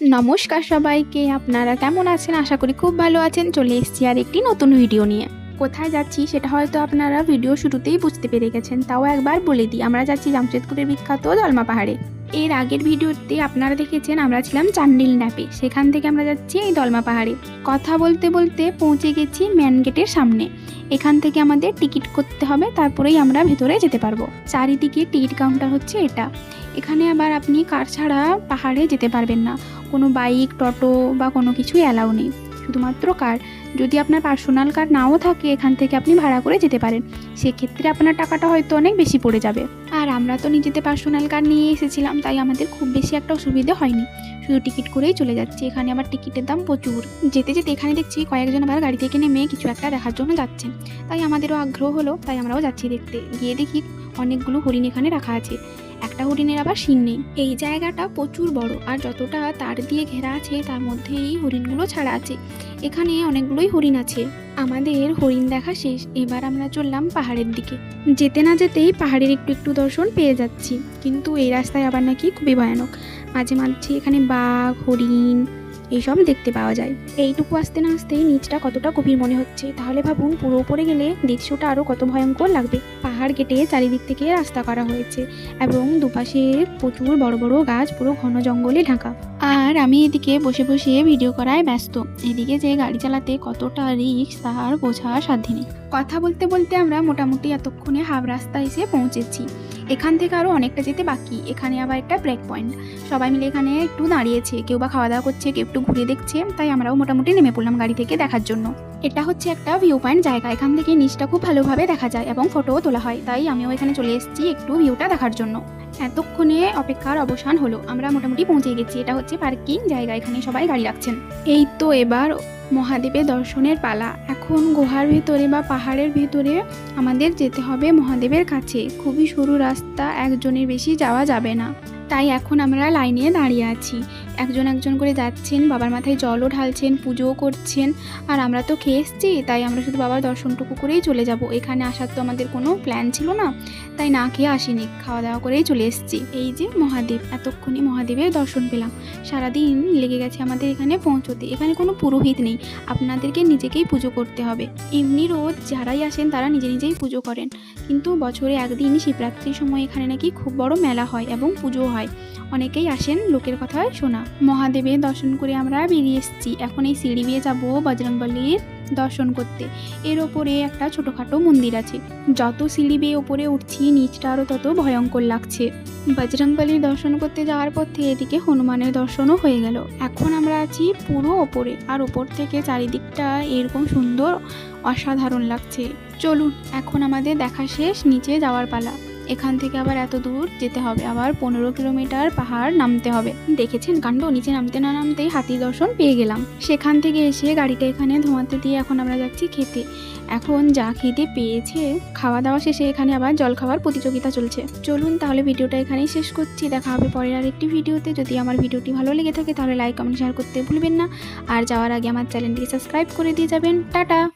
নমস্কার সবাইকে, আপনারা কেমন আছেন? আশা করি খুব ভালো আছেন। চলে এসছি আর একটি নতুন ভিডিও নিয়ে। কোথায় যাচ্ছি সেটা হয়তো আপনারা ভিডিও শুরুতেই বুঝতে পেরে গেছেন। তাও একবার বলে দিই, আমরা যাচ্ছি জামশেদপুরের বিখ্যাত দলমা পাহাড়ে। এর আগের ভিডিওতে আপনারা দেখেছেন, আমরা ছিলাম চান্ডিল ন্যাপে। সেখান থেকে আমরা যাচ্ছি এই দলমা পাহাড়ে। কথা বলতে বলতে পৌঁছে গেছি ম্যান গেটের সামনে। এখান থেকে আমাদের টিকিট করতে হবে, তারপরেই আমরা ভেতরে যেতে পারব। চারিদিকে টিকিট কাউন্টার হচ্ছে এটা। এখানে আবার আপনি কার ছাড়া পাহাড়ে যেতে পারবেন না। কোনো বাইক, টোটো বা কোনো কিছুই অ্যালাউ নেই। শুধুমাত্র কার। যদি আপনার পার্সোনাল কার নাও থাকে, এখান থেকে আপনি ভাড়া করে যেতে পারেন। সেক্ষেত্রে আপনার টাকাটা হয়তো অনেক বেশি পড়ে যাবে। আর আমরা তো নিজেদের পার্সোনাল কার নিয়ে এসেছিলাম, তাই আমাদের খুব বেশি একটা অসুবিধে হয়নি। শুধু টিকিট করেই চলে যাচ্ছি। এখানে আবার টিকিটের দাম প্রচুর। যেতে যেতে এখানে দেখছি কয়েকজন আবার গাড়ি থেকে নেমে কিছু একটা দেখার জন্য যাচ্ছে তাই আমাদেরও আগ্রহ হলো, তাই আমরাও যাচ্ছি দেখতে। গিয়ে দেখি অনেকগুলো হরিণ এখানে রাখা আছে। একটা হরিণের আবার শিং নেই। এই জায়গাটা প্রচুর বড় আর যতটা তার দিয়ে ঘেরা আছে, তার মধ্যেই হরিণগুলো ছাড়া আছে। এখানে অনেকগুলোই হরিণ আছে। আমাদের হরিণ দেখা শেষ। এবার আমরা চললাম পাহাড়ের দিকে। যেতে না যেতেই পাহাড়ের একটু একটু দর্শন পেয়ে যাচ্ছি। কিন্তু এই রাস্তায় আবার নাকি খুবই ভয়ানক। মাঝে মাঝে এখানে বাঘ, হরিণ এইসব দেখতে পাওয়া যায়। এইটুকু আসতে না আসতেই নিচটা কতটা গভীর মনে হচ্ছে, তাহলে ভাবুন পুরো উপরে গেলে দৃশ্যটা আরও কত ভয়ঙ্কর লাগবে। পাহাড় কেটে চারিদিক থেকে রাস্তা করা হয়েছে এবং দুপাশে প্রচুর বড় বড় গাছ, পুরো ঘন জঙ্গলে ঢাকা। আর আমি এদিকে বসে বসে ভিডিও করায় ব্যস্ত। এদিকে যে গাড়ি চালাতে কতটা রিক্স তার বোঝার সাধ্য নেই। কথা বলতে বলতে আমরা মোটামুটি এতক্ষণে হাফ রাস্তা এসে পৌঁছেছি। এখান থেকে আরও অনেকটা যেতে বাকি। এখানে আবার একটা ব্রেক পয়েন্ট সবাই মিলে এখানে একটু দাঁড়িয়েছে, কেউ বা খাওয়া দাওয়া করছে, কেউ একটু ঘুরে দেখছে, তাই আমরাও মোটামুটি নেমে পড়লাম গাড়ি থেকে দেখার জন্য। এটা হচ্ছে একটা ভিউ পয়েন্ট জায়গা। এখান থেকে নিচটা খুব ভালোভাবে দেখা যায় এবং ফটোও তোলা হয়। তাই আমিও এখানে চলে এসেছি একটু ভিউটা দেখার জন্য। এতক্ষণে অপেক্ষার অবসান হলো। আমরা মোটামুটি পৌঁছে গেছি। এটা হচ্ছে পার্কিং জায়গা। এখানে সবাই গাড়ি রাখছেন। এই তো এবার মহাদেবের দর্শনের পালা। এখন গুহার ভিতরে বা পাহাড়ের ভিতরে আমাদের যেতে হবে মহাদেবের কাছে। খুবই সরু রাস্তা, একজনের বেশি যাওয়া যাবে না। তাই এখন আমরা লাইনে দাঁড়িয়ে আছি। একজন একজন করে যাচ্ছেন, বাবার মাথায় জলও ঢালছেন, পুজোও করছেন, আর আমরা তো খেয়ে এসছি, তাই আমরা শুধু বাবার দর্শনটুকু করেই চলে যাব। এখানে আসার তো আমাদের কোনো প্ল্যান ছিল না, তাই না খেয়ে আসিনি খাওয়া দাওয়া করেই চলে এসেছি। এই যে মহাদেব এতক্ষণই মহাদেবের দর্শন পেলাম। সারাদিন লেগে গেছে আমাদের এখানে পৌঁছতে, এখানে কোনো পুরোহিত নেই, আপনাদেরকে নিজেকেই পুজো করতে হবে। এমনি রোজ যারাই আসেন, তারা নিজে নিজেই পুজো করেন। কিন্তু বছরে একদিন শিবরাত্রির সময় এখানে নাকি খুব বড় মেলা হয় এবং পুজো হয়। অনেকেই আসেন লোকের কথায় শোনা। মহাদেবের দর্শন করে আমরা বেরিয়ে এসেছি। এখন এই সিঁড়ি দিয়ে যাব বজরংবলীর দর্শন করতে। এর ওপরে একটা ছোটোখাটো মন্দির আছে। যত সিঁড়ি বেয়ে ওপরে উঠছি, নিচটা আরও তত ভয়ঙ্কর লাগছে। বজরংবলীর দর্শন করতে যাওয়ার পথে এদিকে হনুমানের দর্শনও হয়ে গেল। এখন আমরা আছি পুরো ওপরে। আর ওপর থেকে চারিদিকটা এরকম সুন্দর, অসাধারণ লাগছে। চলুন, এখন আমাদের দেখা শেষ, নিচে যাওয়ার পালা। এখান থেকে আবার এত দূর যেতে হবে। আবার পনেরো কিলোমিটার পাহাড় নামতে হবে। দেখেছেন কাণ্ড? নিচে নামতে না নামতেই হাতির দর্শন পেয়ে গেলাম। সেখান থেকে এসে গাড়িটা এখানে ধোঁয়াতে দিয়ে এখন আমরা যাচ্ছি খেতে। এখন যা খেতে পেয়েছে খাওয়া দাওয়া শেষে এখানে আবার জল খাওয়ার প্রতিযোগিতা চলছে। চলুন তাহলে ভিডিওটা এখানেই শেষ করছি। দেখা হবে পরের আরেকটি ভিডিওতে। যদি আমার ভিডিওটি ভালো লেগে থাকে তাহলে লাইক, কমেন্ট শেয়ার করতে ভুলবেন না। আর যাওয়ার আগে আমার চ্যানেলটিকে সাবস্ক্রাইব করে দিয়ে যাবেন। টাটা!